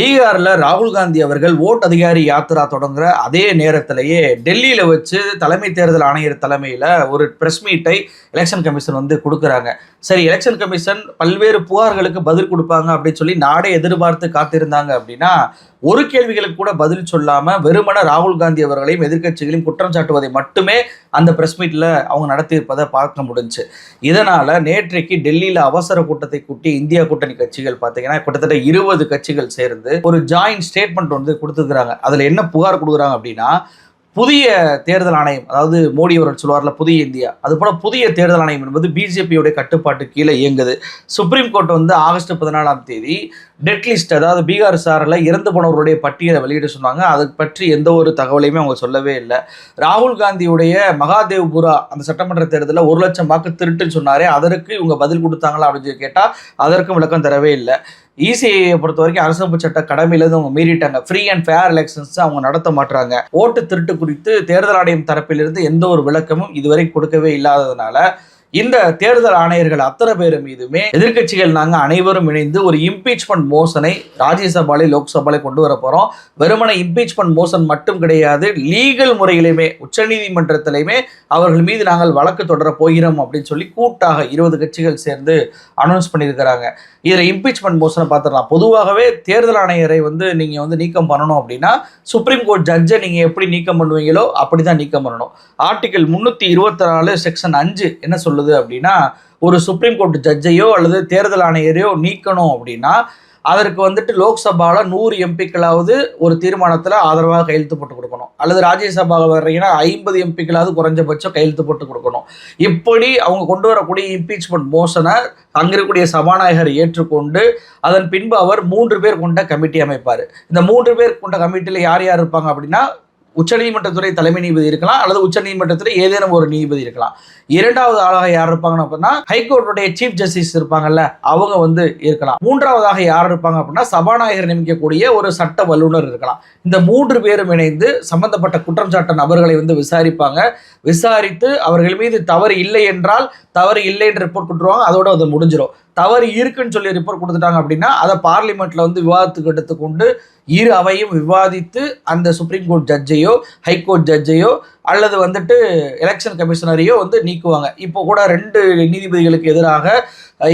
பீகாரில் ராகுல் காந்தி அவர்கள் ஓட் அதிகாரி யாத்திரா தொடங்குற அதே நேரத்திலேயே டெல்லியில் வச்சு தலைமை தேர்தல் ஆணையர் தலைமையில் ஒரு ப்ரெஸ் மீட்டை எலெக்ஷன் கமிஷன் வந்து கொடுக்குறாங்க. சரி எலெக்ஷன் கமிஷன் பல்வேறு புகார்களுக்கு பதில் கொடுப்பாங்க அப்படின்னு சொல்லி நாடே எதிர்பார்த்து காத்திருந்தாங்க அப்படின்னா ஒரு கேள்விகளுக்கு கூட பதில் சொல்லாம வெறுமன ராகுல் காந்தி அவர்களையும் எதிர்க்கட்சிகளையும் குற்றம் சாட்டுவதை மட்டுமே அந்த பிரஸ் மீட்ல அவங்க நடத்தியிருப்பதை பார்க்க முடிஞ்சுச்சு இதனால நேற்றைக்கு டெல்லியில அவசர கூட்டத்தை கூட்டி இந்தியா கூட்டணி கட்சிகள் பார்த்தீங்கன்னா கிட்டத்தட்ட இருபது கட்சிகள் சேர்ந்து ஒரு ஜாயிண்ட் ஸ்டேட்மெண்ட் வந்து கொடுத்துருக்குறாங்க. அதுல என்ன புகார் கொடுக்குறாங்க அப்படின்னா புதிய தேர்தல் ஆணையம் அதாவது மோடி அவர்கள் சொல்வார்ல புதிய இந்தியா. அது போல புதிய தேர்தல் ஆணையம் என்பது பிஜேபியுடைய கட்டுப்பாட்டு கீழே இயங்குது. சுப்ரீம் கோர்ட் வந்து ஆகஸ்ட் பதினாலாம் தேதி டெட் லிஸ்ட் அதாவது பீகார் சாரில் இறந்து போனவருடைய பட்டியலை வெளியிட சொன்னாங்க. அதை பற்றி எந்த ஒரு தகவலையுமே அவங்க சொல்லவே இல்லை. ராகுல் காந்தியுடைய மகாதேவ்புரா அந்த சட்டமன்ற தேர்தலில் ஒரு லட்சம் வாக்கு திருட்டுன்னு சொன்னாரே அதற்கு இவங்க பதில் கொடுத்தாங்களா அப்படின்னு சொல்லி கேட்டால் அதற்கும் விளக்கம் தரவே இல்லை. இசிஐயை பொறுத்த வரைக்கும் அரசமைப்பு சட்ட கடமையிலேருந்து அவங்க மீறிட்டாங்க. ஃப்ரீ அண்ட் ஃபேர் எலெக்ஷன்ஸ் அவங்க நடத்த மாட்டுறாங்க ஓட்டு திருட்டு குறித்து தேர்தல் ஆணையம் தரப்பிலிருந்து எந்த ஒரு விளக்கமும் இதுவரை கொடுக்கவே இல்லாததுனால இந்த தேர்தல் ஆணையர்கள் அத்தனை பேர் மீதுமே எதிர்க்கட்சிகள் நாங்கள் அனைவரும் இணைந்து ஒரு இம்பீச்மெண்ட் மோஷனை ராஜ்யசபாலை லோக்சபாலே கொண்டு வர போகிறோம் வெறுமனை இம்பீச்மெண்ட் மோஷன் மட்டும் கிடையாது லீகல் முறையிலுமே உச்சநீதிமன்றத்திலையுமே அவர்கள் மீது நாங்கள் வழக்கு தொடர போகிறோம் அப்படின்னு சொல்லி கூட்டாக இருபது கட்சிகள் சேர்ந்து அனௌன்ஸ் பண்ணியிருக்கிறாங்க. இதில் இம்பீச்மெண்ட் மோஷனை பார்த்துடலாம். பொதுவாகவே தேர்தல் ஆணையரை வந்து நீங்கள் வந்து நீக்கம் பண்ணணும் அப்படின்னா சுப்ரீம் கோர்ட் ஜட்ஜை நீங்கள் எப்படி நீக்கம் பண்ணுவீங்களோ அப்படி தான் நீக்கம் பண்ணணும். ஆர்டிகல் முந்நூற்றி இருபத்தி நாலு செக்ஷன் அஞ்சு என்ன சொல்லுது? அப்படின்னா ஒரு சுப்ரீம் கோர்ட் ஜட்ஜையோ அல்லது தேர்தல் ஆணையரையோ நீக்கணும் அப்படின்னா அதற்கு வந்துட்டு லோக்சபாவில் நூறு எம்பிக்களாவது ஒரு தீர்மானத்தில் ஆதரவாக கையெழுத்து போட்டு கொடுக்கணும். அல்லது ராஜ்யசபாவில் வர்றீங்கன்னா ஐம்பது எம்பிக்களாவது குறைஞ்சபட்சம் கையெழுத்து போட்டு கொடுக்கணும். இப்படி அவங்க கொண்டு வரக்கூடிய இம்பீச்மெண்ட் மோஷனை அங்கே இருக்கக்கூடிய சபாநாயகர் ஏற்றுக்கொண்டு அதன் பின்பு அவர் மூன்று பேர் கொண்ட கமிட்டி அமைப்பார். இந்த மூன்று பேர் கொண்ட கமிட்டியில் யார் யார் இருப்பாங்க அப்படின்னா உச்சநீதிமன்றத்துறை தலைமை நீதிபதி இருக்கலாம் அல்லது உச்சநீதிமன்றத்துறை ஏதேனும் ஒரு நீதிபதி இருக்கலாம். இரண்டாவது ஆளாக யார் இருப்பாங்கன்னு அப்படின்னா ஹைகோர்ட்டுடைய சீஃப் ஜஸ்டிஸ் இருப்பாங்கல்ல அவங்க வந்து இருக்கலாம். மூன்றாவதாக யார் இருப்பாங்க அப்படின்னா சபாநாயகர் நியமிக்கக்கூடிய ஒரு சட்ட வல்லுநர் இருக்கலாம். இந்த மூன்று பேரும் இணைந்து சம்பந்தப்பட்ட குற்றம் சாட்ட நபர்களை வந்து விசாரிப்பாங்க. விசாரித்து அவர்கள் மீது தவறு இல்லை என்றால் தவறு இல்லை என்று ரிப்போர்ட் கொடுத்துருவாங்க அதோட அது முடிஞ்சிடும் தவறு இருக்குன்னு சொல்லி ரிப்போர்ட் கொடுத்துட்டாங்க அப்படின்னா அதை பார்லிமெண்ட்டில் வந்து விவாதத்துக்கு எடுத்துக்கொண்டு இரு அவையும் விவாதித்து அந்த சுப்ரீம் கோர்ட் ஜட்ஜையோ ஹைகோர்ட் ஜட்ஜையோ அல்லது வந்துட்டு எலெக்ஷன் கமிஷனரையோ வந்து நீக்குவாங்க. இப்போ கூட ரெண்டு நீதிபதிகளுக்கு எதிராக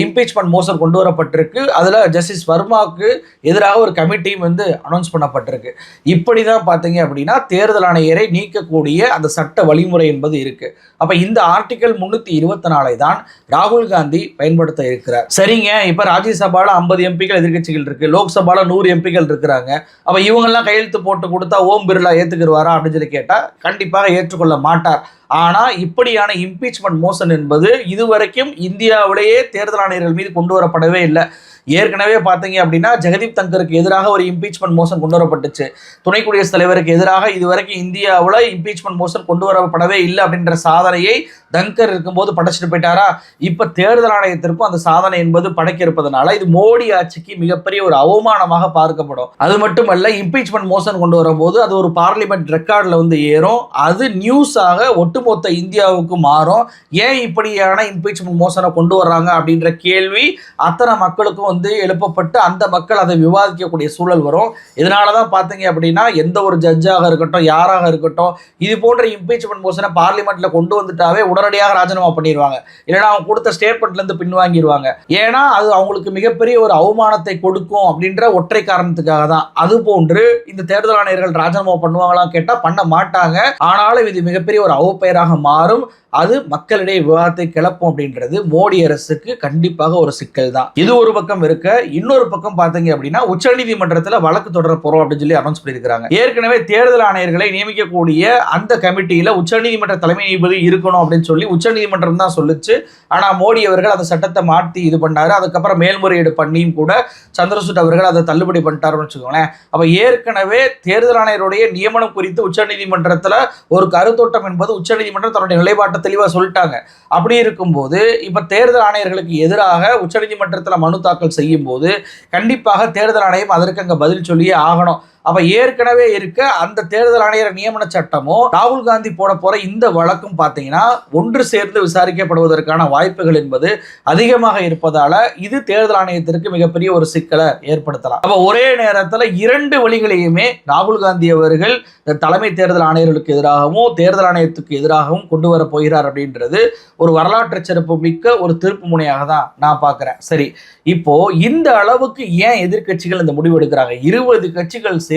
இம்பீச்மெண்ட் மோசர் கொண்டு வரப்பட்டிருக்கு. அதில் ஜஸ்டிஸ் வர்மாவுக்கு எதிராக ஒரு கமிட்டியும் வந்து அனௌன்ஸ் பண்ணப்பட்டிருக்கு. இப்படி தான் பார்த்தீங்க அப்படின்னா தேர்தல் ஆணையரை நீக்கக்கூடிய அந்த சட்ட வழிமுறை என்பது இருக்குது அப்போ இந்த ஆர்டிக்கல் முந்நூற்றி இருபத்தி நாலை தான் ராகுல் காந்தி பயன்படுத்த இருக்கிறார். சரிங்க இப்போ ராஜ்யசபாவில் ஐம்பது எம்பிக்கள் எதிர்க்கட்சிகள் இருக்குது லோக்சபாவில் நூறு எம்பிக்கள் இருக்கிறாங்க. அப்போ இவங்கெல்லாம் கையெழுத்து போட்டு கொடுத்தா ஓம் பிர்லா ஏற்றுக்கிடுவாரா அப்படின்னு சொல்லி கேட்டால் கண்டிப்பாக ஏற்றுக்கொள்ள மாட்டார் ஆனால் இப்படியான இம்பீச்மெண்ட் மோசன் என்பது இதுவரைக்கும் இந்தியாவிலேயே தேர்தல் ஆணையர்கள் மீது கொண்டு வரப்படவே இல்லை. ஏற்கனவே பார்த்தீங்க அப்படின்னா ஜெகதீப் தங்கருக்கு எதிராக ஒரு இம்பீச்மெண்ட் மோசன் கொண்டு வரப்பட்டுச்சு. துணை குடியரசுத் தலைவருக்கு எதிராக இதுவரைக்கும் இந்தியாவில் இம்பீச்மெண்ட் மோசன் கொண்டு வரப்படவே இல்லை அப்படின்ற சாதனையை தங்கர் இருக்கும்போது படைச்சிட்டு போயிட்டாரா? இப்போ தேர்தல் ஆணையத்திற்கும் அந்த சாதனை என்பது படைக்க இருப்பதனால இது மோடி ஆட்சிக்கு மிகப்பெரிய ஒரு அவமானமாக பார்க்கப்படும். அது மட்டுமல்ல இம்பீச்மெண்ட் மோசன் கொண்டு வரும்போது அது ஒரு பார்லிமெண்ட் ரெக்கார்டில் வந்து ஏறும். அது நியூஸாக ஒட்டுமொத்த இந்தியாவுக்கு மாறும். ஏன் இப்படியான இம்பீச்மெண்ட் மோசனை கொண்டு வர்றாங்க அப்படின்ற கேள்வி அத்தனை மக்களுக்கும் வந்து எழுப்பப்பட்டு அந்த மக்கள் அதை விவாதிக்கக்கூடிய சூழல் வரும். இதனால தான் பார்த்தீங்க அப்படின்னா எந்த ஒரு ஜட்ஜாக இருக்கட்டும் யாராக இருக்கட்டும் இது போன்ற இம்பீச்மெண்ட் மோஷனை பார்லிமெண்ட்டில் கொண்டு வந்துட்டாவே உடனடியாக ராஜினாமா பண்ணிடுவாங்க. இல்லைன்னா அவங்க கொடுத்த ஸ்டேட்மெண்ட்லேருந்து பின்வாங்கிடுவாங்க. ஏன்னா அது அவங்களுக்கு மிகப்பெரிய ஒரு அவமானத்தை கொடுக்கும் அப்படின்ற ஒற்றை காரணத்துக்காக தான் அது போன்று இந்த தேர்தல் ஆணையர்கள் ராஜினாமா பண்ணுவாங்களாம் கேட்டால் பண்ண மாட்டாங்க. ஆனாலும் இது மிகப்பெரிய ஒரு அவப்பெயராக மாறும். அது மக்களிடையே விவாதத்தை கிளப்பும் அப்படின்றது மோடி அரசுக்கு கண்டிப்பாக ஒரு சிக்கல் தான் இது ஒரு பக்கம் இருக்க இன்னொரு பக்கம் பார்த்தீங்க அப்படின்னா உச்சநீதிமன்றத்தில் வழக்கு தொடர போறோம் அப்படின்னு சொல்லி அனௌன்ஸ் பண்ணியிருக்காங்க ஏற்கனவே தேர்தல் ஆணையர்களை நியமிக்கக்கூடிய அந்த கமிட்டியில் உச்சநீதிமன்ற தலைமை நீதிபதி இருக்கணும் அப்படின்னு சொல்லி உச்சநீதிமன்றம் தான் சொல்லிச்சு. ஆனால் மோடி அவர்கள் அந்த சட்டத்தை மாற்றி இது பண்ணாரு. அதுக்கப்புறம் மேல்முறையீடு பண்ணியும் கூட சந்திரசூட் அவர்கள் அதை தள்ளுபடி பண்ணிட்டாருன்னு வச்சுக்கோங்களேன். அப்போ ஏற்கனவே தேர்தல் ஆணையருடைய நியமனம் குறித்து உச்சநீதிமன்றத்தில் ஒரு கருத்தோட்டம் என்பது உச்சநீதிமன்றம் தன்னுடைய நிலைப்பாட்டை தெளிவாக சொல்லிட்டாங்க. அப்படி இருக்கும்போது இப்போ தேர்தல் ஆணையர்களுக்கு எதிராக உச்சநீதிமன்றத்தில் மனு தாக்கல் செய்யும் போது கண்டிப்பாக தேர்தல் ஆணையம் அதற்கு அங்கே பதில் சொல்லியே ஆகணும். அப்ப ஏற்கனவே இருக்க அந்த தேர்தல் ஆணையர் நியமன சட்டமும் ராகுல் காந்தி போட போற இந்த வழக்கும் பார்த்தீங்கன்னா ஒன்று சேர்ந்து விசாரிக்கப்படுவதற்கான வாய்ப்புகள் என்பது அதிகமாக இருப்பதால இது தேர்தல் ஆணையத்திற்கு மிகப்பெரிய ஒரு சிக்கலை ஏற்படுத்தலாம். அப்ப ஒரே நேரத்தில் இரண்டு வழிகளையுமே ராகுல் காந்தி அவர்கள் தலைமை தேர்தல் ஆணையர்களுக்கு எதிராகவும் தேர்தல் ஆணையத்துக்கு எதிராகவும் கொண்டு வர போகிறார் அப்படின்றது ஒரு வரலாற்று சிறப்பு மிக்க ஒரு திருப்பு முனையாக தான் நான் பார்க்குறேன் சரி இப்போ இந்த அளவுக்கு ஏன் எதிர்க்கட்சிகள் இந்த முடிவு எடுக்கிறாங்க? இருபது கட்சிகள் சேர்ந்து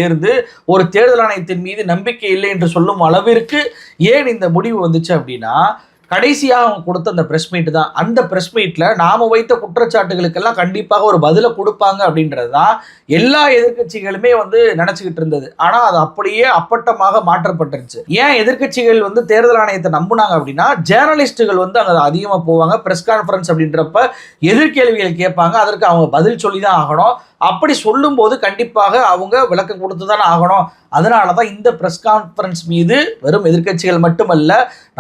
ஒரு தேர்தல் ஆணையத்தின் மீது நம்பிக்கை இல்லை என்று சொல்லும் அளவிற்கு ஏன் இந்த முடிவு வந்துச்சு அப்படின்னா கடைசியாக அவங்க கொடுத்த அந்த ப்ரெஸ் மீட் தான். அந்த ப்ரெஸ் மீட்டில் நாம வைத்த குற்றச்சாட்டுகளுக்கெல்லாம் கண்டிப்பாக ஒரு பதிலை கொடுப்பாங்க அப்படின்றது தான் எல்லா எதிர்க்கட்சிகளுமே வந்து நினச்சிக்கிட்டு இருந்தது. ஆனால் அது அப்படியே அப்பட்டமாக மாற்றப்பட்டுருச்சு. ஏன் எதிர்க்கட்சிகள் வந்து தேர்தல் ஆணையத்தை நம்புனாங்க அப்படின்னா ஜேர்னலிஸ்ட்டுகள் வந்து அங்கே அதிகமாக போவாங்க ப்ரெஸ் கான்ஃபரன்ஸ் அப்படின்றப்ப எதிர்கேள்விகள் கேட்பாங்க அதற்கு அவங்க பதில் சொல்லி தான் ஆகணும். அப்படி சொல்லும்போது கண்டிப்பாக அவங்க விளக்கம் கொடுத்து தானே ஆகணும். அதனால தான் இந்த ப்ரெஸ் கான்ஃபரன்ஸ் மீது வெறும் எதிர்க்கட்சிகள் மட்டுமல்ல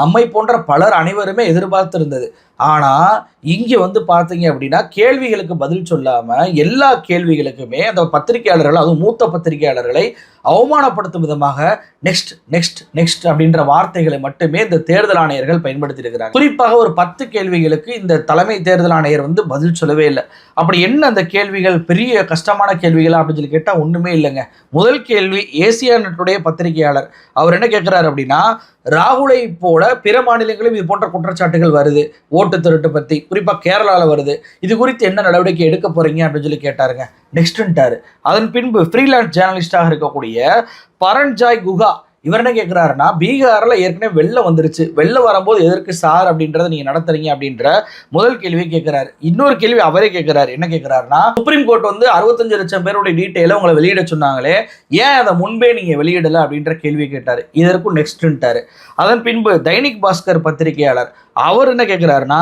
நம்மை போன்ற பலர் அனைவருமே எதிர்பார்த்திருந்தது. ஆனால் இங்கே வந்து பார்த்தீங்க அப்படின்னா கேள்விகளுக்கு பதில் சொல்லாமல் எல்லா கேள்விகளுக்குமே அந்த பத்திரிகையாளர்கள் அதுவும் மூத்த பத்திரிகையாளர்களை அவமானப்படுத்தும் விதமாக நெக்ஸ்ட் நெக்ஸ்ட் நெக்ஸ்ட் அப்படின்ற வார்த்தைகளை மட்டுமே இந்த தேர்தல் ஆணையர்கள் பயன்படுத்தி இருக்கிறாங்க குறிப்பாக ஒரு பத்து கேள்விகளுக்கு இந்த தலைமை தேர்தல் ஆணையர் வந்து பதில் சொல்லவே இல்லை. அப்படி என்ன அந்த கேள்விகள் பெரிய கஷ்டமான கேள்விகளா அப்படின்னு சொல்லி கேட்டால் ஒன்றுமே இல்லைங்க. முதல் கேள்வி ஏசியா நட்டுடைய பத்திரிகையாளர். அவர் என்ன கேட்குறாரு அப்படின்னா ராகுலை போல பிற மாநிலங்களும் இது போன்ற குற்றச்சாட்டுகள் வருது. ஓட்டு திருட்டு பற்றி குறிப்பாக கேரளாவில் வருது. இது குறித்து என்ன நடவடிக்கை எடுக்க போகிறீங்க அப்படின்னு சொல்லி கேட்டாருங்க. நெக்ஸ்ட்டுன்ட்டார் அதன் பின்பு ஃப்ரீலான்ஸ் ஜேர்னலிஸ்டாக இருக்கக்கூடிய பரண்ஜாய் குஹா இவர் என்ன கேட்குறாருன்னா பீகாரில் ஏற்கனவே வெள்ளம் வந்துருச்சு. வெள்ளம் வரும்போது எதற்கு சார் அப்படின்றத நீங்கள் நடத்துறீங்க அப்படின்ற முதல் கேள்வியை கேட்குறாரு இன்னொரு கேள்வி அவரே கேட்குறாரு என்ன கேட்குறாருன்னா சுப்ரீம் கோர்ட் வந்து அறுபத்தஞ்சு லட்சம் பேருடைய டீட்டெயிலை உங்களை வெளியிட சொன்னாங்களே ஏன் அதை முன்பே நீங்கள் வெளியிடலை அப்படின்ற கேள்வியை கேட்டார். இதற்கும் நெக்ஸ்ட்டுன்ட்டார் அதன் பின்பு தைனிக் பாஸ்கர் பத்திரிகையாளர் அவர் என்ன கேட்குறாருன்னா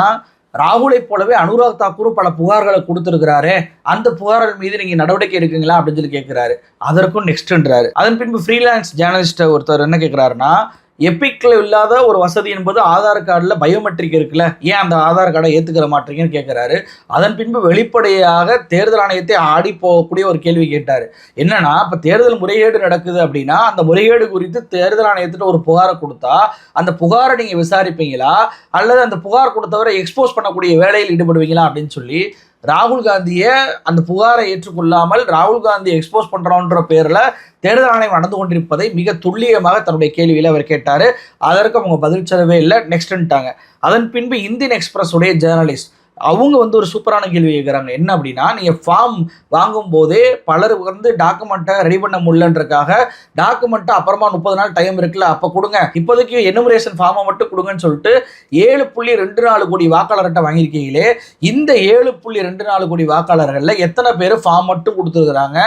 ராகுலை போலவே அனுராக் தாக்கூரும் பல புகார்களை கொடுத்துருக்கிறாரு அந்த புகார்கள் மீது நீங்க நடவடிக்கை எடுக்குங்களா அப்படின்னு சொல்லி கேட்கிறாரு அதற்கும் நெக்ஸ்ட்ன்றாரு அதன் பின்பு ஃப்ரீலான்ஸ் ஜேர்னலிஸ்ட் ஒருத்தர் என்ன கேட்கிறாருன்னா எப்பிக்கில் இல்லாத ஒரு வசதி என்பது ஆதார் கார்டில் பயோமெட்ரிக் இருக்குல்ல? ஏன் அந்த ஆதார் கார்டை ஏற்றுக்கிற மாட்டீங்கன்னு கேட்குறாரு அதன் பின்பு வெளிப்படையாக தேர்தல் ஆணையத்தை ஆடி போகக்கூடிய ஒரு கேள்வி கேட்டார். என்னன்னா இப்போ தேர்தல் முறைகேடு நடக்குது அப்படின்னா அந்த முறைகேடு குறித்து தேர்தல் ஆணையத்திட்ட ஒரு புகாரை கொடுத்தா அந்த புகாரை நீங்கள் விசாரிப்பீங்களா? அல்லது அந்த புகார் கொடுத்தவரை எக்ஸ்போஸ் பண்ணக்கூடிய வேலையில் ஈடுபடுவீங்களா அப்படின்னு சொல்லி ராகுல் காந்தியை அந்த புகாரை ஏற்றுக்கொள்ளாமல் ராகுல் காந்தி எக்ஸ்போஸ் பண்ணுறோன்ற பேரில் தேர்தல் ஆணையம் நடந்து கொண்டிருப்பதை மிக துல்லியமாக தன்னுடைய கேள்வியில் அவர் கேட்டார். அதற்கு அவங்க பதில் சொல்லவே இல்லை. நெக்ஸ்ட்ன்ட்டாங்க அதன் பின்பு இந்தியன் எக்ஸ்பிரஸ் உடைய ஜேர்னலிஸ்ட் அவங்க வந்து ஒரு சூப்பரான கேள்வி கேட்குறாங்க என்ன அப்படின்னா நீங்கள் ஃபார்ம் வாங்கும் போதே பலர் வந்து டாக்குமெண்ட்டை ரெடி பண்ண முடியலன்றக்காக டாக்குமெண்ட்டை அப்புறமா முப்பது நாள் டைம் இருக்குல்ல அப்போ கொடுங்க. இப்போதைக்கு எனுமரேஷன் ஃபார்மை மட்டும் கொடுங்கன்னு சொல்லிட்டு ஏழு புள்ளி ரெண்டு நாலு கோடி வாக்காளர்கிட்ட வாங்கியிருக்கீங்களே இந்த ஏழு புள்ளி ரெண்டு நாலு கோடி வாக்காளர்களில் எத்தனை பேர் ஃபார்ம் மட்டும் கொடுத்துருக்குறாங்க?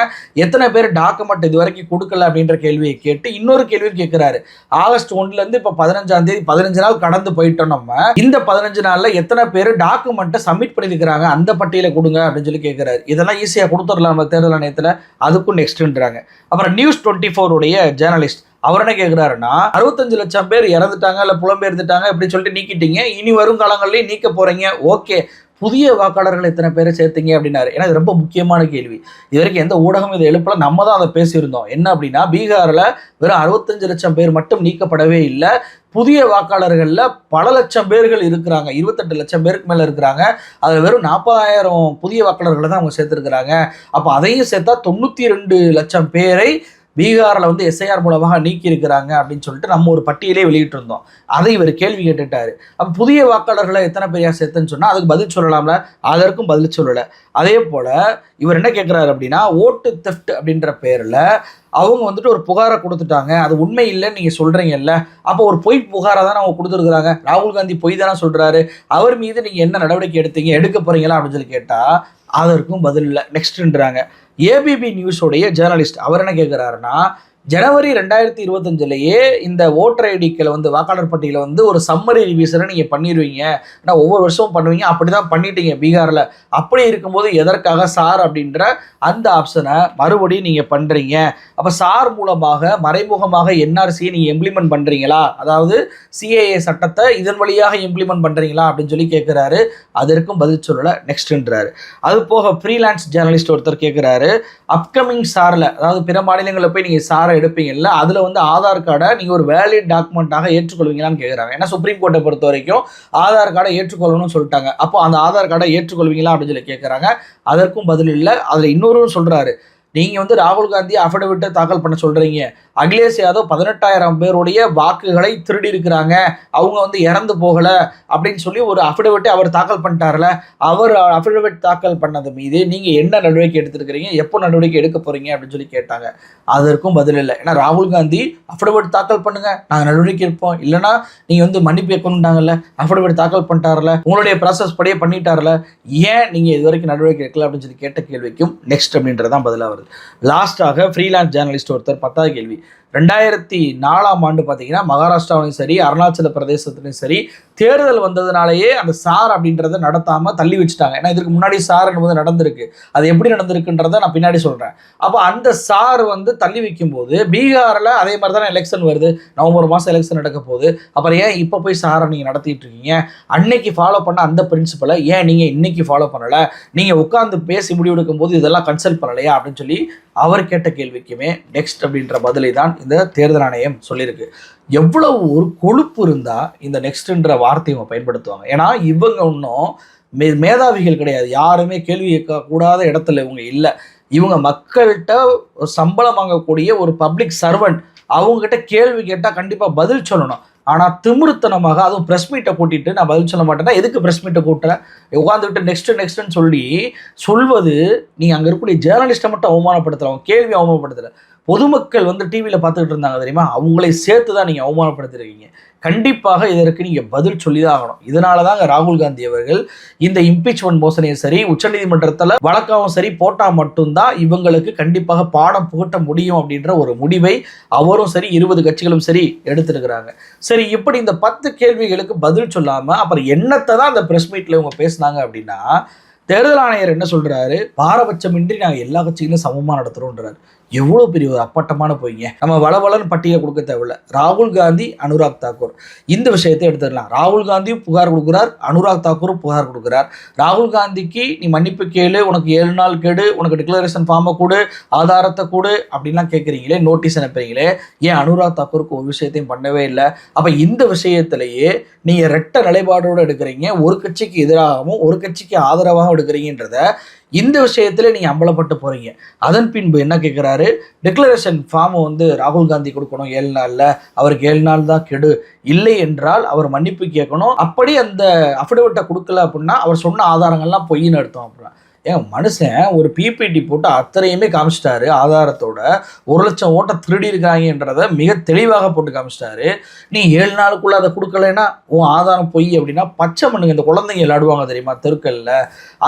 எத்தனை பேர் டாக்குமெண்ட் இது வரைக்கும் கொடுக்கல அப்படின்ற கேள்வியை கேட்டு இன்னொரு கேள்வி கேட்குறாரு ஆகஸ்ட் ஒன்றுலேருந்து இப்போ பதினஞ்சாம் தேதி பதினஞ்சு நாள் கடந்து போயிட்டோம் நம்ம. இந்த பதினஞ்சு நாளில் எத்தனை பேர் டாக்குமெண்ட்டை சப்மிட் பண்ணியிருக்கிறாங்க அந்த பட்டியலை கொடுங்க அப்படின்னு சொல்லி கேட்குறாரு இதெல்லாம் ஈஸியாக கொடுத்துடலாம் நம்ம தேர்தல் ஆணையத்தில் அதுக்கும் நெக்ஸ்ட்ன்றாங்க அப்புறம் நியூஸ் டுவெண்ட்டி ஃபோருடைய ஜேர்னலிஸ்ட் அவர் என்ன கேட்குறாருன்னா அறுபத்தஞ்சு லட்சம் பேர் இறந்துட்டாங்க இல்லை புலம்பெயர்ந்துட்டாங்க அப்படின்னு சொல்லிட்டு நீக்கிட்டீங்க இனி வரும் காலங்கள்லேயும் நீக்க போறீங்க ஓகே புதிய வாக்காளர்கள் எத்தனை பேரை சேர்த்தீங்க அப்படின்னாரு. ஏன்னா இது ரொம்ப முக்கியமான கேள்வி. இது வரைக்கும் எந்த ஊடகம் இதை எழுப்பல நம்ம தான் அதை பேசியிருந்தோம். என்ன அப்படின்னா பீகாரில் வெறும் அறுபத்தஞ்சு லட்சம் பேர் மட்டும் நீக்கப்படவே இல்லை. புதிய வாக்காளர்களில் பல லட்சம் பேர்கள் இருக்கிறாங்க. இருபத்தெட்டு லட்சம் பேருக்கு மேலே இருக்கிறாங்க. அதில் வெறும் நாற்பதாயிரம் புதிய வாக்காளர்களை தான் அவங்க சேர்த்துருக்குறாங்க. அப்போ அதையும் சேர்த்தா தொண்ணூற்றி ரெண்டு லட்சம் பேரை பீகாரில் வந்து எஸ்ஐஆர் மூலமாக நீக்கி இருக்கிறாங்க அப்படின்னு சொல்லிட்டு நம்ம ஒரு பட்டியலே வெளியிட்டிருந்தோம். அதை இவர் கேள்வி கேட்டுட்டாரு. அப்போ புதிய வாக்காளர்களை எத்தனை பேரையா சேர்த்துன்னு சொன்னால் அதுக்கு பதில் சொல்லலாம்ல? அதற்கும் பதில் சொல்லலை. அதே போல் இவர் என்ன கேட்குறாரு அப்படின்னா ஓட்டு தெஃப்ட் அப்படின்ற பேரில் அவங்க வந்துட்டு ஒரு புகாரை கொடுத்துட்டாங்க. அது உண்மை இல்லைன்னு நீங்கள் சொல்கிறீங்கல்ல அப்போ ஒரு பொய் புகாரை தானே அவங்க கொடுத்துருக்குறாங்க. ராகுல் காந்தி பொய் தானே சொல்கிறாரு அவர் மீது நீங்கள் என்ன நடவடிக்கை எடுத்தீங்க? எடுக்க போகிறீங்களா அப்படின்னு சொல்லி கேட்டால் அதற்கும் பதில் இல்லை. நெக்ஸ்ட்ன்றாங்க ஏபிபி நியூஸோடைய ஜேர்னலிஸ்ட் அவர் என்ன கேட்குறாருன்னா ஜனவரி ரெண்டாயிரத்தி இருபத்தஞ்சிலேயே இந்த ஓட்டர் ஐடிக்கில் வந்து வாக்காளர் பட்டியலில் வந்து ஒரு சம்மரி ரிவிஷனை நீங்கள் பண்ணிடுவீங்க ஏன்னா ஒவ்வொரு வருஷமும் பண்ணுவீங்க. அப்படி தான் பண்ணிட்டீங்க பீகாரில். அப்படி இருக்கும்போது எதற்காக சார் அப்படின்ற அந்த ஆப்ஷனை மறுபடியும் நீங்கள் பண்ணுறீங்க அப்போ சார் மூலமாக மறைமுகமாக என்ஆர்சியை நீங்கள் இம்ப்ளிமெண்ட் பண்ணுறீங்களா அதாவது சிஏஏ சட்டத்தை இதன் வழியாக இம்ப்ளிமெண்ட் பண்ணுறீங்களா அப்படின்னு சொல்லி கேட்குறாரு அதற்கும் பதில் சொல்லலை. நெக்ஸ்ட்ன்றாரு அது போக ஃப்ரீலான்ஸ் ஜேர்னலிஸ்ட் ஒருத்தர் கேட்குறாரு அப்கமிங் சாரில் அதாவது பிற மாநிலங்களில் போய் நீங்கள் சாரை எடுப்பீங்கல்ல அதில் வந்து ஆதார் கார்டை நீங்கள் ஒரு வேலிட் டாக்குமெண்ட்டாக ஏற்றுக்கொள்வீங்களான்னு கேட்குறாங்க ஏன்னா சுப்ரீம் கோர்ட்டை பொறுத்த வரைக்கும் ஆதார் கார்டை ஏற்றுக்கொள்ளணும்னு சொல்லிட்டாங்க. அப்போ அந்த ஆதார் கார்டை ஏற்றுக்கொள்வீங்களா அப்படின்னு சொல்லி கேட்குறாங்க அதற்கும் பதில் இல்லை. அதில் இன்னொரு சொல்கிறாரு நீங்கள் வந்து ராகுல் காந்தி அஃபிடவிட்டை தாக்கல் பண்ண சொல்கிறீங்க அகிலேஷ் யாதவ் பதினெட்டாயிரம் பேருடைய வாக்குகளை திருடி இருக்கிறாங்க அவங்க வந்து இறந்து போகலை அப்படின்னு சொல்லி ஒரு அஃபிடவிட்டை அவர் தாக்கல் பண்ணிட்டார்ல. அவர் அஃபிடவிட் தாக்கல் பண்ணது மீது நீங்கள் என்ன நடவடிக்கை எடுத்துருக்கிறீங்க? எப்போ நடவடிக்கை எடுக்க போகிறீங்க அப்படின்னு சொல்லி கேட்டாங்க. அதற்கும் பதில் இல்லை. ஏன்னா ராகுல் காந்தி அஃபிடவிட் தாக்கல் பண்ணுங்கள் நாங்கள் நடவடிக்கை எடுப்போம். இல்லைன்னா நீங்கள் வந்து மன்னிப்பு கேட்கணுட்டாங்கல்ல அஃபிடவிட் தாக்கல் பண்ணிட்டார்ல. உங்களுடைய ப்ராசஸ் படியே பண்ணிட்டார்ல. ஏன் நீங்கள் இது வரைக்கும் நடவடிக்கை எடுக்கல? அப்படின்னு சொல்லி கேட்ட கேள்விக்கும் நெக்ஸ்ட் அப்படின்றதான் பதிலாக வருது லாஸ்ட்டாக ஃப்ரீலான்ஸ் ஜேர்னலிஸ்ட் ஒருத்தர் பத்தாவது கேள்வி. ரெண்டாயிரத்தி நாலாம் ஆண்டு பார்த்தீங்கன்னா மகாராஷ்டிராவிலையும் சரி அருணாச்சல பிரதேசத்துலையும் சரி தேர்தல் வந்ததுனாலேயே அந்த சார் அப்படின்றத நடத்தாமல் தள்ளி வச்சுட்டாங்க. ஏன்னா இதுக்கு முன்னாடி சார் என்பது நடந்திருக்கு. அது எப்படி நடந்திருக்குன்றத நான் பின்னாடி சொல்கிறேன் அப்போ அந்த சார் வந்து தள்ளி வைக்கும்போது பீகாரில் அதே மாதிரி தானே எலெக்ஷன் வருது. நவம்பர் மாதம் எலெக்ஷன் நடக்க போகுது. அப்புறம் ஏன் இப்போ போய் சாரை நீங்கள் நடத்திட்டு இருக்கீங்க? அன்னைக்கு ஃபாலோ பண்ண அந்த பிரின்சிபலை ஏன் நீங்கள் இன்னைக்கு ஃபாலோ பண்ணலை? நீங்கள் உட்காந்து பேசி முடிவெடுக்கும் போது இதெல்லாம் கன்சல்ட் பண்ணலையா? அப்படின்னு சொல்லி அவர் கேட்ட கேள்விக்குமே நெக்ஸ்ட் அப்படின்ற பதிலை தான் இந்த தேர்தல் ஆணையம் சொல்லியிருக்கு. எவ்வளவு ஒரு கொழுப்பு இருந்தால் இந்த நெக்ஸ்ட்ன்ற வார்த்தையை இவங்க பயன்படுத்துவாங்க. ஏன்னா இவங்க இன்னும் மே மேதாவிகள் கிடையாது. யாருமே கேள்வி கேட்கக்கூடாத இடத்துல இவங்க இல்லை. இவங்க மக்கள்கிட்ட சம்பளம் வாங்கக்கூடிய ஒரு பப்ளிக் சர்வெண்ட் அவங்ககிட்ட கேள்வி கேட்டால் கண்டிப்பாக பதில் சொல்லணும். ஆனால் திமிருத்தனமாக அதுவும் ப்ரெஸ் மீட்டை கூட்டிட்டு நான் பதில் சொல்ல மாட்டேன்னா எதுக்கு ப்ரெஸ் மீட்டை கூட்டுறேன் உட்காந்துக்கிட்டு நெக்ஸ்ட்டு நெக்ஸ்ட்டுன்னு சொல்லி சொல்வது நீங்கள் அங்கே இருக்கக்கூடிய ஜேர்னலிஸ்ட்டை மட்டும் அவமானப்படுத்தலாம் கேள்வி அவமானப்படுத்தலை பொதுமக்கள் வந்து டிவியில் பார்த்துக்கிட்டு இருந்தாங்க தெரியுமா? அவங்களை சேர்த்து தான் நீங்கள் அவமானப்படுத்திருக்கீங்க. கண்டிப்பாக இதற்கு நீங்கள் பதில் சொல்லி தான் ஆகணும். இதனால தாங்க ராகுல் காந்தி அவர்கள் இந்த இம்பீச்மெண்ட் மோசனையும் சரி உச்சநீதிமன்றத்தில் வழக்காகவும் சரி போட்டால் மட்டும்தான் இவங்களுக்கு கண்டிப்பாக பாடம் புகட்ட முடியும் அப்படின்ற ஒரு முடிவை அவரும் சரி இருபது கட்சிகளும் சரி எடுத்திருக்கிறாங்க. சரி இப்படி இந்த பத்து கேள்விகளுக்கு பதில் சொல்லாமல் அப்புறம் என்னத்தை தான் அந்த ப்ரெஸ் மீட்டில் இவங்க பேசுனாங்க அப்படின்னா தேர்தல் ஆணையர் என்ன சொல்கிறாரு பாரபட்சமின்றி நாங்கள் எல்லா கட்சிகளையும் சமமாக நடத்துகிறோன்றார் எவ்வளோ பெரிய ஒரு அப்பட்டமான பொய்ங்க. நம்ம வளவளன்னு பட்டியலை கொடுக்க தேவையில்ல. ராகுல் காந்தி அனுராக் தாக்கூர். இந்த விஷயத்தை எடுத்துடலாம் ராகுல் காந்தியும் புகார் கொடுக்குறார் அனுராக் தாக்கூரும் புகார் கொடுக்குறார். ராகுல் காந்திக்கு நீ மன்னிப்பு கேளு உனக்கு ஏழு நாள் கேடு உனக்கு டிக்ளரேஷன் ஃபார்மை கொடு ஆதாரத்தை கொடு அப்படின்லாம் கேட்குறீங்களே நோட்டீஸ் அனுப்புறீங்களே ஏன் அனுராக் தாக்கூருக்கு ஒரு விஷயத்தையும் பண்ணவே இல்லை? அப்போ இந்த விஷயத்திலேயே நீங்கள் ரெட்ட நிலைப்பாடோடு எடுக்கிறீங்க. ஒரு கட்சிக்கு எதிராகவும் ஒரு கட்சிக்கு ஆதரவாகவும் எடுக்கிறீங்கன்றத இந்த விஷயத்தில் நீங்கள் அம்பலப்பட்டு போகிறீங்க அதன் பின்பு என்ன கேட்குறாரு டிக்ளரேஷன் ஃபார்மை வந்து ராகுல் காந்தி கொடுக்கணும் ஏழு நாளில். அவருக்கு ஏழு நாள் தான் கெடு. இல்லை என்றால் அவர் மன்னிப்பு கேட்கணும். அப்படி அந்த அஃபிடவிட்டை கொடுக்கல அப்படின்னா அவர் சொன்ன ஆதாரங்கள்லாம் பொய்ன்னு அர்த்தம் அப்படின்னா. ஏன் மனுஷன் ஒரு பிபிடி போட்டு அத்தனையுமே காமிச்சிட்டாரு. ஆதாரத்தோட ஒரு லட்சம் ஓட்டை திருடி இருக்காங்கன்றத மிக தெளிவாக போட்டு காமிச்சிட்டாரு. நீ ஏழு நாளுக்குள்ளே அதை கொடுக்கலைன்னா உன் ஆதாரம் பொய் அப்படின்னா பச்சை மண்ணுங்க இந்த குழந்தைங்க விளையாடுவாங்க தெரியுமா தெருக்கல்ல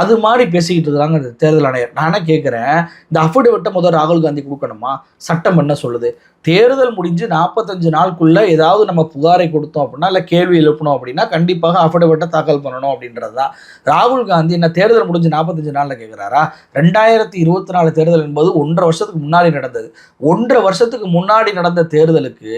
அது மாதிரி பேசிக்கிட்டு இருக்காங்க இந்த தேர்தல் ஆணையர். நானே கேட்குறேன் இந்த அஃபிடவிட்டை முதல் ராகுல் காந்தி கொடுக்கணுமா? சட்டம் என்ன சொல்லுது? தேர்தல் முடிஞ்சு நாற்பத்தஞ்சு நாளுக்குள்ளே ஏதாவது நம்ம புகாரை கொடுத்தோம் அப்படின்னா இல்லை கேள்வி எழுப்பணும் அப்படின்னா கண்டிப்பாக அஃபிடவிட்டை தாக்கல் பண்ணணும் அப்படின்றது தான் ராகுல் காந்தி என்ன தேர்தல் முடிஞ்சு நாற்பத்தஞ்சு நாளில் கேட்குறாரா ரெண்டாயிரத்தி இருபத்தி நாலு தேர்தல் என்பது ஒன்றரை வருஷத்துக்கு முன்னாடி நடந்தது. ஒன்றரை வருஷத்துக்கு முன்னாடி நடந்த தேர்தலுக்கு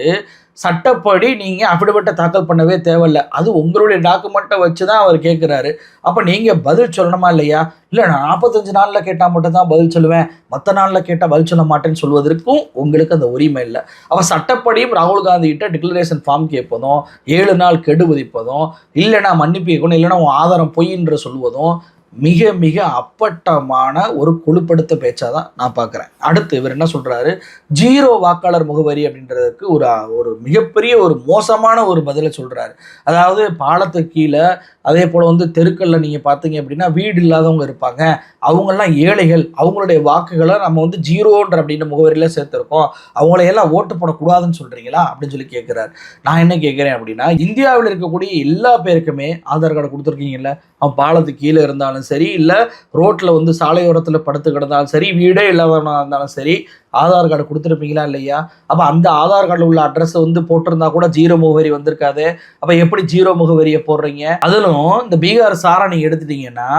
சட்டப்படி நீங்கள் அஃபிடவிட்டை தாக்கல் பண்ணவே தேவையில்லை. அது உங்களுடைய டாக்குமெண்ட்டை வச்சு தான் அவர் கேட்குறாரு அப்போ நீங்கள் பதில் சொல்லணுமா இல்லையா? இல்லை நான் நாற்பத்தஞ்சு நாளில் கேட்டால் மட்டும்தான் பதில் சொல்லுவேன். மற்ற நாளில் கேட்டால் பதில் சொல்ல மாட்டேன்னு சொல்வதற்கும் உங்களுக்கு அந்த உரிமை இல்லை. அப்போ சட்டப்படியும் ராகுல் காந்தி கிட்ட டிக்ளரேஷன் ஃபார்ம் கேட்பதும் ஏழு நாள் கெடு விதிப்பதும் இல்லைனா மன்னிப்பு கேட்கணும் இல்லைனா உன் ஆதாரம் பொய்ன்ற சொல்வதும் மிக மிக அப்பட்டமான ஒரு குழுப்படுத்த பேச்சாக தான் நான் பார்க்குறேன். அடுத்து இவர் என்ன சொல்கிறாரு ஜீரோ வாக்காளர் முகவரி அப்படின்றதுக்கு ஒரு ஒரு மிகப்பெரிய ஒரு மோசமான ஒரு பதிலை சொல்கிறாரு அதாவது பாலத்து கீழே அதே போல் வந்து தெருக்களில் நீங்கள் பார்த்தீங்க அப்படின்னா வீடு இல்லாதவங்க இருப்பாங்க. அவங்கெல்லாம் ஏழைகள். அவங்களுடைய வாக்குகளை நம்ம வந்து ஜீரோன்ற அப்படின்ற முகவரியில் சேர்த்துருக்கோம். அவங்களையெல்லாம் ஓட்டு போடக்கூடாதுன்னு சொல்கிறீங்களா அப்படின்னு சொல்லி கேட்குறாரு நான் என்ன கேட்குறேன் அப்படின்னா இந்தியாவில் இருக்கக்கூடிய எல்லா பேருக்குமே ஆதார் கார்டு கொடுத்துருக்கீங்கல்ல? அவன் பாலத்துக்கு கீழே இருந்தாலும் சரி இல்லை ரோட்டில் வந்து சாலையோரத்தில் படுத்து கிடந்தாலும் சரி வீடே இல்லாதவனாக இருந்தாலும் சரி ஆதார் கார்டு கொடுத்துருப்பீங்களா இல்லையா? அப்போ அந்த ஆதார் கார்டில் உள்ள அட்ரஸ் வந்து போட்டிருந்தா கூட ஜீரோ முகவரி வந்திருக்காது. அப்போ எப்படி ஜீரோ முகவரியை போடுறீங்க? அதிலும் இந்த பீகார் சாரா நீங்கள் எடுத்துட்டீங்கன்னா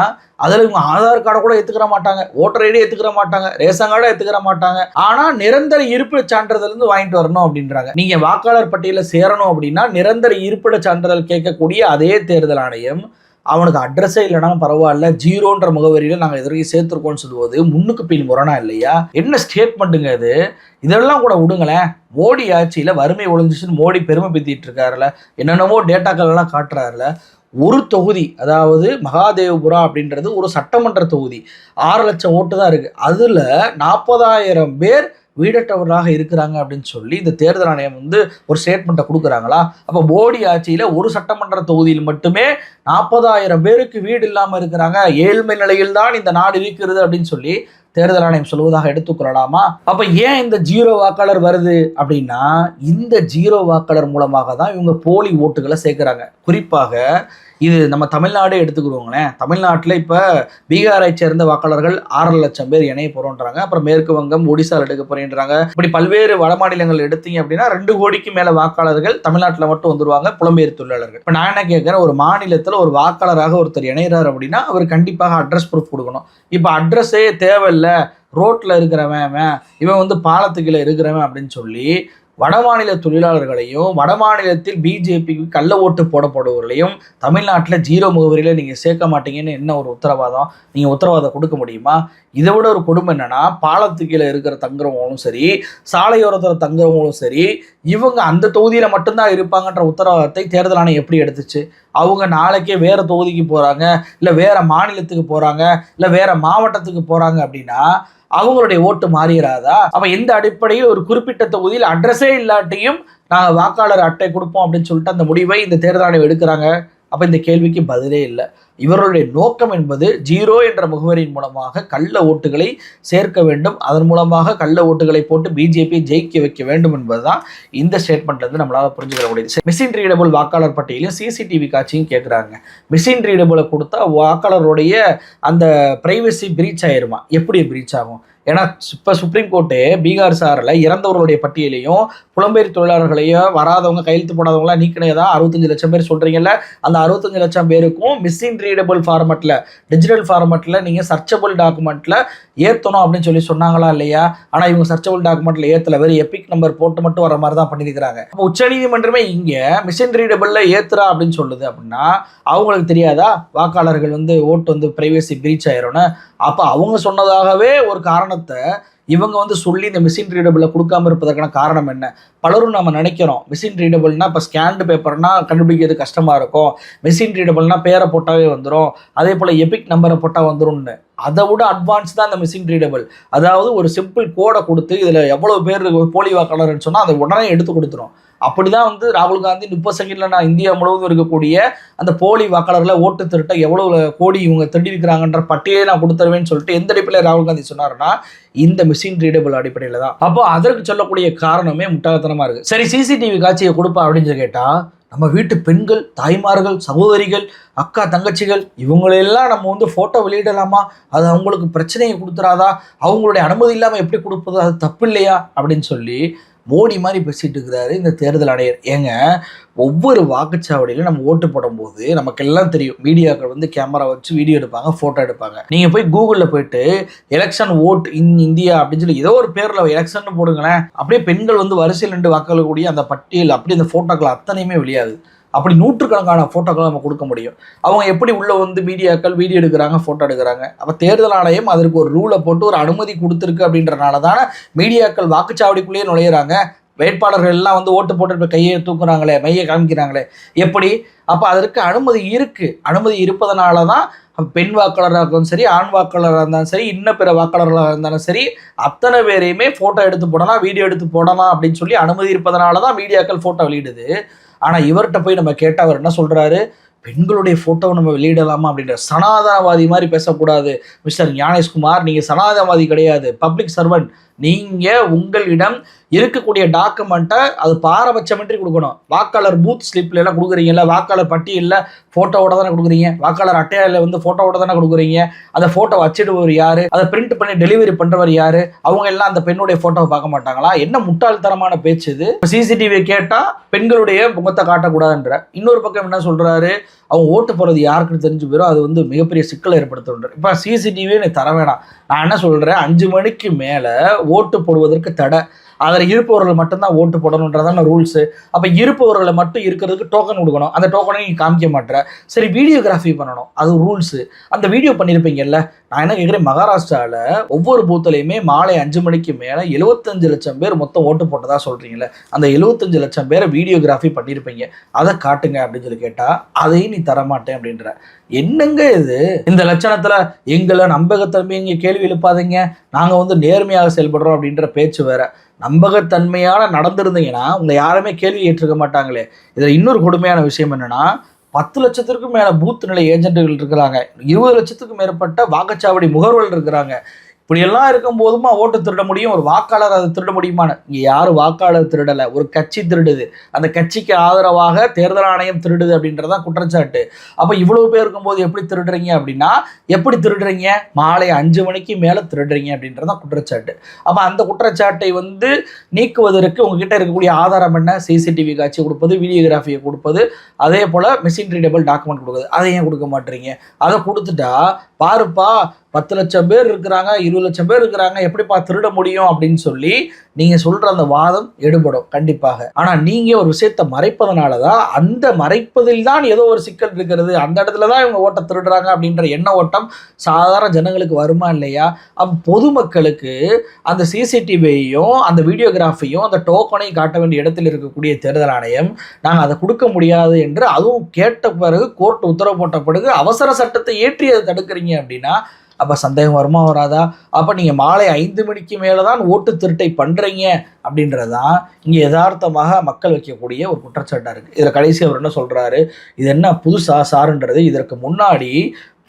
அதில் இவங்க ஆதார் கார்டை கூட ஏற்றுக்கிற மாட்டாங்க. ஓட்டர் ஐடி ஏற்றுக்கிற மாட்டாங்க. ரேஷன் கார்டை ஏற்றுக்கிற மாட்டாங்க. ஆனால் நிரந்தர இருப்பிட சான்றிதழ் இருந்து வாங்கிட்டு வரணும் அப்படின்றாங்க. நீங்கள் வாக்காளர் பட்டியலில் சேரணும் அப்படின்னா நிரந்தர இருப்பிட சான்றிதழ் கேட்கக்கூடிய அதே தேர்தல் ஆணையம் அவனுக்கு அட்ரஸே இல்லைனாலும் பரவாயில்ல ஜீரோன்ற முகவரியில் நாங்கள் இது வரைக்கும் சேர்த்துருக்கோம்னு சொல்லுவது முன்னுக்கு பின் முரணா இல்லையா? என்ன ஸ்டேட்மெண்ட்டுங்க இது? இதெல்லாம் கூட விடுங்களேன். மோடி ஆட்சியில் வறுமை ஒழிஞ்சிச்சுன்னு மோடி பெருமை பத்திட்டு இருக்காருல. என்னென்னவோ டேட்டாக்கள் எல்லாம் காட்டுறாருல. ஒரு தொகுதி அதாவது மகாதேவபுரா அப்படின்றது ஒரு சட்டமன்ற தொகுதி. ஆறு லட்சம் ஓட்டு தான் இருக்குது அதில் நாற்பதாயிரம் பேர் வீடற்றவர்களாக இருக்கிறாங்க அப்படின்னு சொல்லி இந்த தேர்தல் ஆணையம் வந்து ஒரு ஸ்டேட்மெண்ட்டை கொடுக்குறாங்களா? அப்போ மோடி ஆட்சியில் ஒரு சட்டமன்ற தொகுதியில் மட்டுமே நாற்பதாயிரம் பேருக்கு வீடு இல்லாமல் இருக்கிறாங்க. ஏழ்மை நிலையில் தான் இந்த நாடு இருக்கிறது அப்படின்னு சொல்லி தேர்தல் ஆணையம் சொல்வதாக எடுத்துக்கொள்ளலாமா அப்போ ஏன் இந்த ஜீரோ வாக்காளர் வருது அப்படின்னா இந்த ஜீரோ வாக்காளர் மூலமாக தான் இவங்க போலி ஓட்டுகளை சேர்க்குறாங்க. குறிப்பாக இது நம்ம தமிழ்நாடே எடுத்துக்கிறோங்களேன் தமிழ்நாட்டில் இப்போ பீகாரை சேர்ந்த வாக்காளர்கள் ஆறரை லட்சம் பேர் இணைய போகிறோன்றாங்க அப்புறம் மேற்கு வங்கம் ஒடிசால் எடுக்க போறேன்றாங்க. இப்படி பல்வேறு வட மாநிலங்கள் எடுத்தீங்க அப்படின்னா ரெண்டு கோடிக்கு மேலே வாக்காளர்கள் தமிழ்நாட்டில் மட்டும் வந்துருவாங்க புலம்பெயர் தொழிலாளர்கள். இப்போ நான் என்ன கேட்குறேன் ஒரு மாநிலத்தில் ஒரு வாக்காளராக ஒருத்தர் இணைகிறார் அப்படின்னா அவர் கண்டிப்பாக அட்ரஸ் ப்ரூஃப் கொடுக்கணும். இப்போ அட்ரஸே தேவையில்லை. ரோட்டில் இருக்கிறவன் அவன், இவன் வந்து பாலத்துக்கில் இருக்கிறவன் அப்படின்னு சொல்லி வடமாநில தொழிலாளர்களையும் வடமாநிலத்தில் பிஜேபிக்கு கள்ள ஓட்டு போடப்படுவர்களையும் தமிழ்நாட்டில் ஜீரோ முகவரியில் நீங்கள் சேர்க்க மாட்டீங்கன்னு என்ன ஒரு உத்தரவாதம்? நீங்கள் உத்தரவாதம் கொடுக்க முடியுமா? இதை விட ஒரு கொடுமை என்னென்னா பாலத்து கீழே இருக்கிற தங்குறவங்களும் சரி சாலையோரத்தில் தங்குறவங்களும் சரி இவங்க அந்த தொகுதியில் மட்டும்தான் இருப்பாங்கன்ற உத்தரவாதத்தை தேர்தல் ஆணையம் எப்படி எடுத்துச்சு? அவங்க நாளைக்கே வேறு தொகுதிக்கு போகிறாங்க இல்லை வேறு மாநிலத்துக்கு போகிறாங்க இல்லை வேறு மாவட்டத்துக்கு போகிறாங்க அப்படின்னா அவங்களுடைய ஓட்டு மாறிடாதா அப்ப எந்த அடிப்படையில் ஒரு குறிப்பிட்ட தொகுதியில் அட்ரஸே இல்லாட்டியும் நாங்கள் வாக்காளர் அட்டை கொடுப்போம் அப்படின்னு சொல்லிட்டு அந்த முடிவை இந்த தேர்தல் ஆணையம் எடுக்கிறாங்க? அப்ப இந்த கேள்விக்கு பதிலே இல்லை. இவர்களுடைய நோக்கம் என்பது ஜீரோ என்ற முகவரியின் மூலமாக கள்ள ஓட்டுகளை சேர்க்க வேண்டும். அதன் மூலமாக கள்ள ஓட்டுகளை போட்டு பிஜேபி ஜெயிக்க வைக்க வேண்டும் என்பதுதான் இந்த ஸ்டேட்மெண்ட்ல இருந்து நம்மளால புரிஞ்சுக்கிற முடியுது. மிஷின் ரீடபிள் வாக்காளர் பட்டியலையும் சிசிடிவி காட்சியும் கேட்குறாங்க மிஷின் ரீடபிளை கொடுத்தா வாக்காளருடைய அந்த பிரைவசி பிரீச் ஆயிருமா? எப்படி பிரீச் ஆகும்? ஏன்னா இப்போ சுப்ரீம் கோர்ட்டு பீகார் சாரில் இறந்தவர்களுடைய பட்டியலையும் புலம்பெயர் தொழிலாளர்களையும் வராதவங்க கையெழுத்து போடாதவங்களாம் நீக்கினதா அறுபத்தஞ்சு லட்சம் பேர் சொல்கிறீங்கல்ல அந்த அறுபத்தஞ்சு லட்சம் பேருக்கும் மிஸ்இன் ரீடபிள் ஃபார்மெட்டில் டிஜிட்டல் ஃபார்மெட்டில் நீங்கள் சர்ச்சபிள் டாக்குமெண்ட்டில் ஏற்றணும் அப்படின்னு சொல்லி சொன்னாங்களா இல்லையா? ஆனால் இவங்க சர்ச்சபிள் டாக்குமெண்ட்டில் ஏற்றல வெறும் எபிக் நம்பர் போட்டு மட்டும் வர மாதிரி தான் பண்ணியிருக்கிறாங்க. அப்போ உச்சநீதிமன்றமே இங்கே மிஷின் ரீடபிளில் ஏற்றுறா அப்படின்னு சொல்லுது அப்படின்னா அவங்களுக்கு தெரியாதா? வாக்காளர்கள் வந்து ஓட்டு வந்து பிரைவேசி பிரீச் ஆயிரும்னு. அப்போ அவங்க சொன்னதாகவே ஒரு காரணம் காரணத்தை இவங்க வந்து சொல்லி இந்த மிஷின் ரீடபிளை கொடுக்காம இருப்பதற்கான காரணம் என்ன? பலரும் நம்ம நினைக்கிறோம். மிஷின் ரீடபிள்னா இப்போ ஸ்கேன்டு பேப்பர்னா கண்டுபிடிக்கிறது கஷ்டமாக இருக்கும். மிஷின் ரீடபிள்னா பேரை போட்டாவே வந்துடும் அதே போல் எபிக் நம்பரை போட்டால் வந்துடும்னு அதை விட அட்வான்ஸ் தான் அந்த மிஷின் ரீடபிள் அதாவது ஒரு சிம்பிள் கோடை கொடுத்து இதில் எவ்வளோ பேர் போலி வாக்காளர்னு சொன்னால் அதை உடனே எடுத்து கொடுத்துரும். அப்படிதான் வந்து ராகுல் காந்தி முப்பது செகண்ட்ல நான் இந்தியா முழுவதும் இருக்கக்கூடிய அந்த போலி வாக்காளர்களை ஓட்டு திருட்ட எவ்வளவு கோடி இவங்க திருடி இருக்கிறாங்கன்ற பட்டியலை நான் கொடுத்துருவேன்னு சொல்லிட்டு எந்த அடிப்படையில் ராகுல் காந்தி சொன்னாருன்னா இந்த மிஷின் ரீடபிள் அடிப்படையில் தான். அப்போ அதற்கு சொல்லக்கூடிய காரணமே முட்டாள்தனமா இருக்கு. சரி சிசிடிவி காட்சியை கொடுப்பா அப்படின்னு சொல்லி கேட்டா நம்ம வீட்டு பெண்கள் தாய்மார்கள் சகோதரிகள் அக்கா தங்கச்சிகள் இவங்களெல்லாம் நம்ம வந்து ஃபோட்டோ வெளியிடலாமா? அது அவங்களுக்கு பிரச்சனையை கொடுத்துறாதா அவங்களுடைய அனுமதி இல்லாமல் எப்படி கொடுப்பது? அது தப்பு இல்லையா அப்படின்னு சொல்லி மோடி மாதிரி பேசிகிட்டு இருக்கிறாரு இந்த தேர்தல் ஆணையர். ஏங்க ஒவ்வொரு வாக்குச்சாவடியிலும் நம்ம ஓட்டு போடும்போது நமக்கெல்லாம் தெரியும். மீடியாக்கள் வந்து கேமரா வச்சு வீடியோ எடுப்பாங்க ஃபோட்டோ எடுப்பாங்க. நீங்கள் போய் கூகுளில் போயிட்டு எலெக்ஷன் ஓட் இன் இந்தியா அப்படின்னு சொல்லி ஏதோ ஒரு பேரில் எலெக்ஷன் போடுங்களேன். அப்படியே பெண்கள் வந்து வரிசையில் நின்று வாக்களிக்கக்கூடிய அந்த பட்டியல் அப்படியே அந்த ஃபோட்டோக்கள் அத்தனையுமே விளையாது அப்படி நூற்றுக்கணக்கான ஃபோட்டோக்களை நம்ம கொடுக்க முடியும். அவங்க எப்படி உள்ளே வந்து மீடியாக்கள் வீடியோ எடுக்கிறாங்க ஃபோட்டோ எடுக்கிறாங்க? அப்போ தேர்தல் ஆணையம் அதற்கு ஒரு ரூலை போட்டு ஒரு அனுமதி கொடுத்துருக்கு அப்படின்றனால தானே மீடியாக்கள் வாக்குச்சாவடிக்குள்ளேயே நுழையிறாங்க. வேட்பாளர்கள் எல்லாம் வந்து ஓட்டு போட்டு கையை தூக்குறாங்களே மையை காமிக்கிறாங்களே. எப்படி? அப்போ அதற்கு அனுமதி இருக்குது அனுமதி இருப்பதனால தான் பெண் வாக்காளராக இருந்தாலும் சரி ஆண் வாக்காளராக இருந்தாலும் சரி இன்னும் பிற வாக்காளர்களாக இருந்தாலும் சரி அத்தனை பேரையுமே ஃபோட்டோ எடுத்து போடலாம் வீடியோ எடுத்து போடலாம் அப்படின்னு சொல்லி அனுமதி இருப்பதனால தான் மீடியாக்கள் ஃபோட்டோ வெளியிடுது. ஆனால் இவர்கிட்ட போய் நம்ம கேட்டால் அவர் என்ன சொல்கிறாரு பெண்களுடைய ஃபோட்டோவை நம்ம வெளியிடலாமா அப்படின்ற சனாதனவாதி மாதிரி பேசக்கூடாது. மிஸ்டர் ஞானேஷ்குமார் நீங்கள் சனாதனவாதி கிடையாது. Public servant. நீங்க உங்களிடம் இருக்கக்கூடிய டாக்குமெண்ட்டை அது பாரபட்சமின்றி கொடுக்கணும். வாக்காளர் பூத் ஸ்லிப்ல எல்லாம் கொடுக்குறீங்கல்ல வாக்காளர் பட்டியலில் ஃபோட்டோவோட தானே கொடுக்குறீங்க? வாக்காளர் அட்டையில வந்து ஃபோட்டோவோட தானே கொடுக்குறீங்க? அந்த ஃபோட்டோ வச்சிடுவர் யாரு? அதை பிரிண்ட் பண்ணி டெலிவரி பண்றவர் யாரு? அவங்க எல்லாம் அந்த பெண்ணுடைய ஃபோட்டோவை பார்க்க மாட்டாங்களா? என்ன முட்டாள்தனமான பேச்சு இது? சிசிடிவி கேட்டா பெண்களுடைய முகத்தை காட்டக்கூடாதுன்ற. இன்னொரு பக்கம் என்ன சொல்றாரு? அவங்க ஓட்டு போறது யாருக்குன்னு தெரிஞ்சு போயிடும் அது வந்து மிகப்பெரிய சிக்கலை ஏற்படுத்துன்ற இப்போ சிசிடிவி எனக்கு தர வேணாம். நான் என்ன சொல்றேன்? அஞ்சு மணிக்கு மேல ஓட்டு போடுவதற்கு தடை. அதில் இருப்பவர்கள் மட்டும்தான் ஓட்டு போடணுன்றதான ரூல்ஸு அப்போ இருப்பவர்களை மட்டும் இருக்கிறதுக்கு டோக்கன் கொடுக்கணும். அந்த டோக்கனை நீ காமிக்க மாட்டேற. சரி வீடியோகிராஃபி பண்ணணும். அது ரூல்ஸு அந்த வீடியோ பண்ணியிருப்பீங்கல்ல நான் என்ன கேட்குறேன்? மகாராஷ்டிராவில் ஒவ்வொரு பூத்துலையுமே மாலை அஞ்சு மணிக்கு மேலே எழுபத்தஞ்சு லட்சம் பேர் மொத்தம் ஓட்டு போட்டதாக சொல்கிறீங்களே அந்த எழுபத்தஞ்சு லட்சம் பேரை வீடியோகிராஃபி பண்ணியிருப்பீங்க அதை காட்டுங்க அப்படின்னு சொல்லி கேட்டால் அதையும் நீ தரமாட்டேன் அப்படின்ற. என்னங்க இது? இந்த லட்சணத்தில் எங்களை நம்பகத்தன்மை இங்கே கேள்வி எழுப்பாதீங்க. நாங்கள் வந்து நேர்மையாக செயல்படுறோம் அப்படின்ற பேச்சு வேறு. நம்பகத்தன்மையான நடந்திருந்தீங்கன்னா உங்களை யாருமே கேள்வி ஏற்றுக்க மாட்டாங்களே. இதில் இன்னொரு கொடுமையான விஷயம் என்னென்னா பத்து லட்சத்திற்கும் மேலே பூத் நிலை ஏஜென்ட்டுகள் இருக்கிறாங்க. இருபது லட்சத்துக்கும் மேற்பட்ட வாக்குச்சாவடி முகர்வர்கள் இருக்கிறாங்க. இப்படியெல்லாம் இருக்கும் போதுமா ஓட்டு திருட முடியும்? ஒரு வாக்காளர் அதை திருட முடியுமான்னு? இங்கே யாரும் வாக்காளர் திருடலை? ஒரு கட்சி திருடுது. அந்த கட்சிக்கு ஆதரவாக தேர்தல் ஆணையம் திருடுது அப்படின்றதான் குற்றச்சாட்டு. அப்போ இவ்வளவு பேர் இருக்கும்போது எப்படி திருடுறீங்க அப்படின்னா எப்படி திருடுறீங்க? மாலை அஞ்சு மணிக்கு மேலே திருடுறீங்க அப்படின்றதான் குற்றச்சாட்டு. அப்போ அந்த குற்றச்சாட்டை வந்து நீக்குவதற்கு உங்ககிட்ட இருக்கக்கூடிய ஆதாரம் என்ன? சிசிடிவி காட்சி கொடுப்பது வீடியோகிராஃபியை கொடுப்பது அதே போல் மிஷின் ரீடபிள் டாக்குமெண்ட் கொடுக்குது அதை ஏன் கொடுக்க மாட்டீங்க? அதை கொடுத்துட்டா பாருப்பா பத்து லட்சம் பேர் இருக்கிறாங்க இருபது லட்சம் பேர் இருக்கிறாங்க எப்படிப்பா திருட முடியும் அப்படின்னு சொல்லி நீங்கள் சொல்கிற அந்த வாதம் எடுபடும் கண்டிப்பாக. ஆனால் நீங்கள் ஒரு விஷயத்தை மறைப்பதனால தான் அந்த மறைப்பதில் தான் ஏதோ ஒரு சிக்கல் இருக்கிறது. அந்த இடத்துல தான் இவங்க ஓட்டை திருடுறாங்க அப்படின்ற எண்ண ஓட்டம் சாதாரண ஜனங்களுக்கு வருமா இல்லையா? அப்போ பொதுமக்களுக்கு அந்த சிசிடிவியையும் அந்த வீடியோகிராஃபியும் அந்த டோக்கனையும் காட்ட வேண்டிய இடத்தில் இருக்கக்கூடிய தேர்தல் ஆணையம் நாங்கள் அதை கொடுக்க முடியாது என்று அதுவும் கேட்ட பிறகு கோர்ட் உத்தரவு போட்ட பிறகு அவசர சட்டத்தை ஏற்றி அதை தடுக்கிறீங்க அப்படின்னா அப்போ சந்தேகம் வருமா வராதா? அப்போ நீங்கள் மாலை ஐந்து மணிக்கு மேலே தான் ஓட்டு திருட்டை பண்ணுறீங்க அப்படின்றதான் இங்கே யதார்த்தமாக மக்கள் வைக்கக்கூடிய ஒரு குற்றச்சாட்டாக இருக்குது இதில் கடைசி அவர் என்ன சொல்கிறாரு இது என்ன புதுசா சாருன்றது. இதற்கு முன்னாடி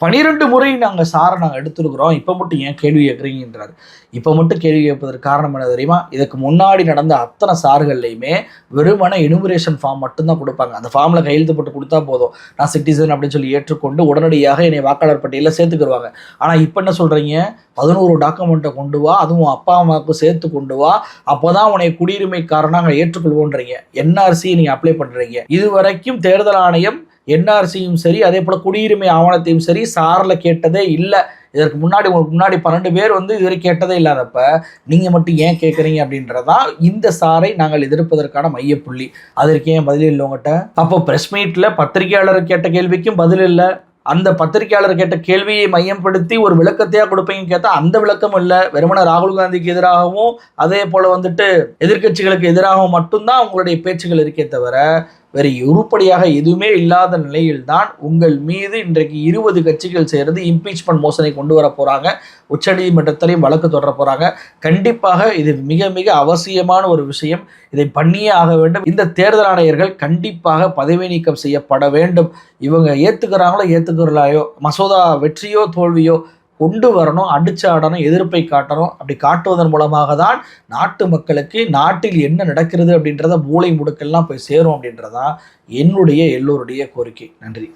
பனிரெண்டு முறை நாங்கள் சாரை நாங்கள் எடுத்துருக்குறோம். இப்போ மட்டும் ஏன் கேள்வி கேட்குறீங்கன்றார். இப்போ மட்டும் கேள்வி கேட்பதற்கு காரணம் என்ன தெரியுமா? இதுக்கு முன்னாடி நடந்த அத்தனை சார்கள்லையுமே வெறுமன எனுமரேஷன் ஃபார்ம் மட்டும்தான் கொடுப்பாங்க. அந்த ஃபார்மில் கையெழுத்து போட்டு கொடுத்தா போதும். நான் சிட்டிசன் அப்படின்னு சொல்லி ஏற்றுக்கொண்டு உடனடியாக என்னை வாக்காளர் பட்டியலில் சேர்த்துக்கிடுவாங்க ஆனால் இப்போ என்ன சொல்கிறீங்க பதினோரு டாக்குமெண்ட்டை கொண்டு வா அதுவும் அப்பா அம்மாவுக்கும் சேர்த்து கொண்டு வா. அப்போ தான் உனைய குடியுரிமைக்காரனாக நாங்கள் ஏற்றுக்கொள்வோன்றீங்க. என்ஆர்சி நீங்கள் அப்ளை பண்ணுறீங்க இது வரைக்கும் தேர்தல் ஆணையம் என்ஆர்சியும் சரி அதே போல் குடியுரிமை ஆவணத்தையும் சரி சாரில் கேட்டதே இல்லை. இதற்கு முன்னாடி உங்களுக்கு முன்னாடி பன்னெண்டு பேர் வந்து இதுவரை கேட்டதே இல்லாதப்ப நீங்கள் மட்டும் ஏன் கேட்குறீங்க அப்படின்றதான் இந்த சாரை நாங்கள் எதிர்ப்பதற்கான மையப்புள்ளி. அதற்கு ஏன் பதில் இல்லை உங்கள்கிட்ட அப்போ ப்ரெஸ் மீட்டில் பத்திரிகையாளர் கேட்ட கேள்விக்கும் பதில் இல்லை. அந்த பத்திரிகையாளர் கேட்ட கேள்வியை மையப்படுத்தி ஒரு விளக்கத்தையாக கொடுப்பீங்கன்னு கேட்டால் அந்த விளக்கம் இல்லை. வெறுமன ராகுல் காந்திக்கு எதிராகவும் அதே போல் வந்துட்டு எதிர்கட்சிகளுக்கு எதிராகவும் மட்டும்தான் உங்களுடைய பேச்சுகள் இருக்கே தவிர வேறு உருப்படியாக எதுவுமே இல்லாத நிலையில்தான் உங்கள் மீது இன்றைக்கு இருபது கட்சிகள் சேர்ந்து இம்பீச்மெண்ட் மோசனை கொண்டு வர போகிறாங்க உச்சநீதிமன்றத்திலையும் வழக்கு தொடர போகிறாங்க கண்டிப்பாக இது மிக மிக அவசியமான ஒரு விஷயம். இதை பண்ணியே ஆக வேண்டும். இந்த தேர்தல் ஆணையர்கள் கண்டிப்பாக பதவி நீக்கம் செய்யப்பட வேண்டும். இவங்க ஏற்றுக்கிறாங்களோ ஏற்றுக்கிறாயோ மசோதா வெற்றியோ தோல்வியோ கொண்டு வரணும் அடிச்சாடணும் எதிர்ப்பை காட்டணும். அப்படி காட்டுவதன் மூலமாக தான் நாட்டு மக்களுக்கு நாட்டில் என்ன நடக்கிறது அப்படின்றத மூளை முடுக்கெல்லாம் போய் சேரும் அப்படின்றதான் என்னுடைய எல்லோருடைய கோரிக்கை. நன்றி.